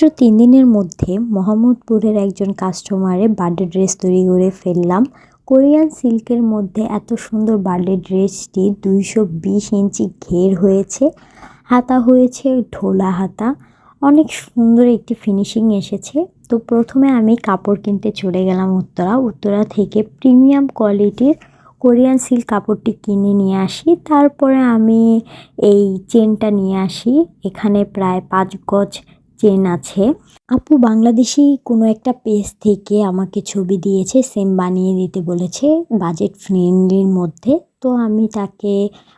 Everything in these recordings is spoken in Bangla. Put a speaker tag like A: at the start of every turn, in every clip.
A: মাত্র তিন দিনের মধ্যে মোহাম্মদপুরের একজন কাস্টমারে বার্থডে ড্রেস তৈরি করে ফেললাম। কোরিয়ান সিল্কের মধ্যে এত সুন্দর বার্থডে ড্রেসটি দুইশো বিশ ইঞ্চি ঘের হয়েছে, হাতা হয়েছে ঢোলা হাতা, অনেক সুন্দর একটি ফিনিশিং এসেছে। তো প্রথমে আমি কাপড় কিনতে চলে গেলাম উত্তরা। উত্তরা থেকে প্রিমিয়াম কোয়ালিটির কোরিয়ান সিল্ক কাপড়টি কিনে নিয়ে আসি। তারপরে আমি এই চেনটা নিয়ে আসি। এখানে প্রায় পাঁচ গজ চেন আছে। আপু বাংলাদেশি কোনো একটা পেজ থেকে আমাকে ছবি দিয়েছে সেম বানিয়ে দিতে বলেছে বাজেট ফ্রেন্ডলির মধ্যে। তো আমি তাকে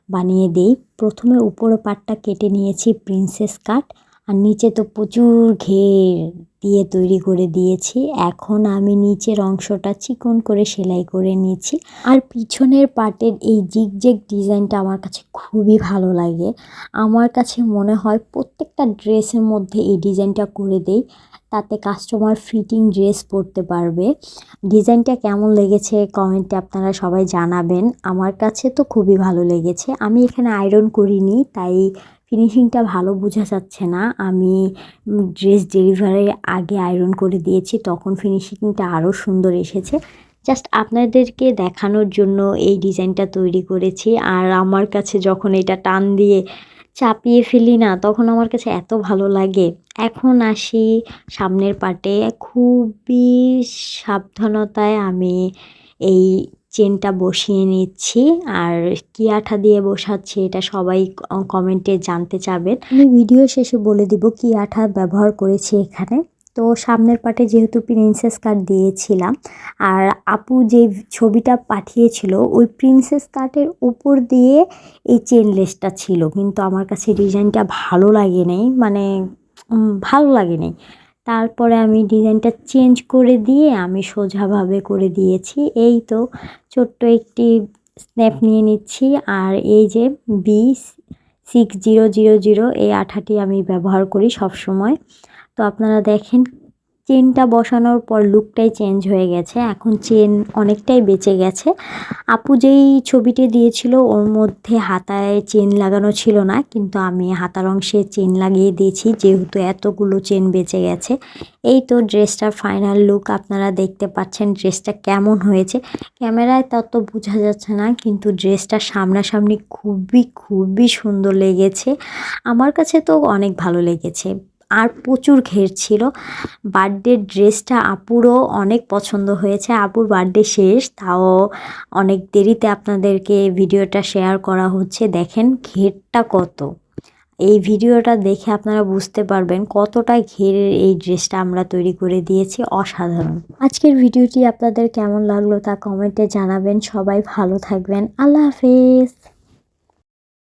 A: বানিয়ে দেই। প্রথমে উপরে পাটটা কেটে নিয়েছি প্রিন্সেস কাট আর নিচে তো প্রচুর ঘের দিয়ে তৈরি করে দিয়েছি। এখন আমি নিচের অংশটা চিকন করে সেলাই করে নিয়েছি। আর পিছনের পার্টের এই জিগজেগ ডিজাইনটা আমার কাছে খুবই ভালো লাগে। আমার কাছে মনে হয় প্রত্যেকটা ড্রেসের মধ্যে এই ডিজাইনটা করে দেই, তাতে কাস্টমার ফিটিং ড্রেস পরতে পারবে। ডিজাইনটা কেমন লেগেছে কমেন্টে আপনারা সবাই জানাবেন। আমার কাছে তো খুবই ভালো লেগেছে। আমি এখানে আয়রন করিনি, তাই ফিনিশিংটা ভালো বোঝা যাচ্ছে না। আমি ড্রেস ডেলিভারির আগে আয়রন করে দিয়েছি, তখন ফিনিশিংটা আরও সুন্দর এসেছে। জাস্ট আপনাদেরকে দেখানোর জন্য এই ডিজাইনটা তৈরি করেছি। আর আমার কাছে যখন এটা টান দিয়ে চাপিয়ে ফেলি না, তখন আমার কাছে এত ভালো লাগে। এখন আসি সামনের পাটে খুবই সাবধানতায় আমি এই চেনটা বসিয়ে নিচ্ছি আর কি আঠা দিয়ে বসাচ্ছি এটা সবাই কমেন্টে জানতে চাবেন। আমি ভিডিও শেষে বলে দিব কি আঠা ব্যবহার করেছি এখানে। তো সামনের পাটে যেহেতু প্রিন্সেস কাট দিয়েছিলাম, আর আপু যে ছবিটা পাঠিয়েছিল, ওই প্রিন্সেস কাটের উপর দিয়ে এই চেন লেসটা ছিল। কিন্তু আমার কাছে ডিজাইনটা ভালো লাগে নাই মানে ভালো লাগে নাই তারপরে আমি ডিজাইনটা চেঞ্জ করে দিয়ে আমি সোজাভাবে করে দিয়েছি। এই তো ছোট্ট একটি স্ন্যাপ নিয়ে নিচ্ছি। আর এই যে B six zero zero zero এই আঠাটি আমি ব্যবহার করি সব সময় তো আপনারা দেখেন চেনটা বসানোর পর লুকটাই চেঞ্জ হয়ে গেছে। এখন চেন অনেকটাই বেঁচে গেছে। আপু যেই ছবিটি দিয়েছিল, ওর মধ্যে হাতায় চেন লাগানো ছিল না, কিন্তু আমি হাতার অংশে চেন লাগিয়ে দিয়েছি, যেহেতু এতগুলো চেন বেঁচে গেছে। এই তো ড্রেসটার ফাইনাল লুক আপনারা দেখতে পাচ্ছেন ড্রেসটা কেমন হয়েছে। ক্যামেরায় তত বোঝা যাচ্ছে না, কিন্তু ড্রেসটা সামনাসামনি খুবই খুবই সুন্দর লেগেছে। আমার কাছে তো অনেক ভালো লেগেছে। আর প্রচুর ঘের ছিল। বার্থডে ড্রেসটা আপুরও অনেক পছন্দ হয়েছে। আপুর বার্থডে শেষ, তাও অনেক দেরিতে আপনাদেরকে ভিডিওটা শেয়ার করা হচ্ছে। দেখেন ঘেরটা কত। এই ভিডিওটা দেখে আপনারা বুঝতে পারবেন কতটা ঘেরের এই ড্রেসটা আমরা তৈরি করে দিয়েছি। অসাধারণ। আজকের ভিডিওটি আপনাদের কেমন লাগল তা কমেন্টে জানাবেন। সবাই ভালো থাকবেন। আল্লাহ হাফেজ।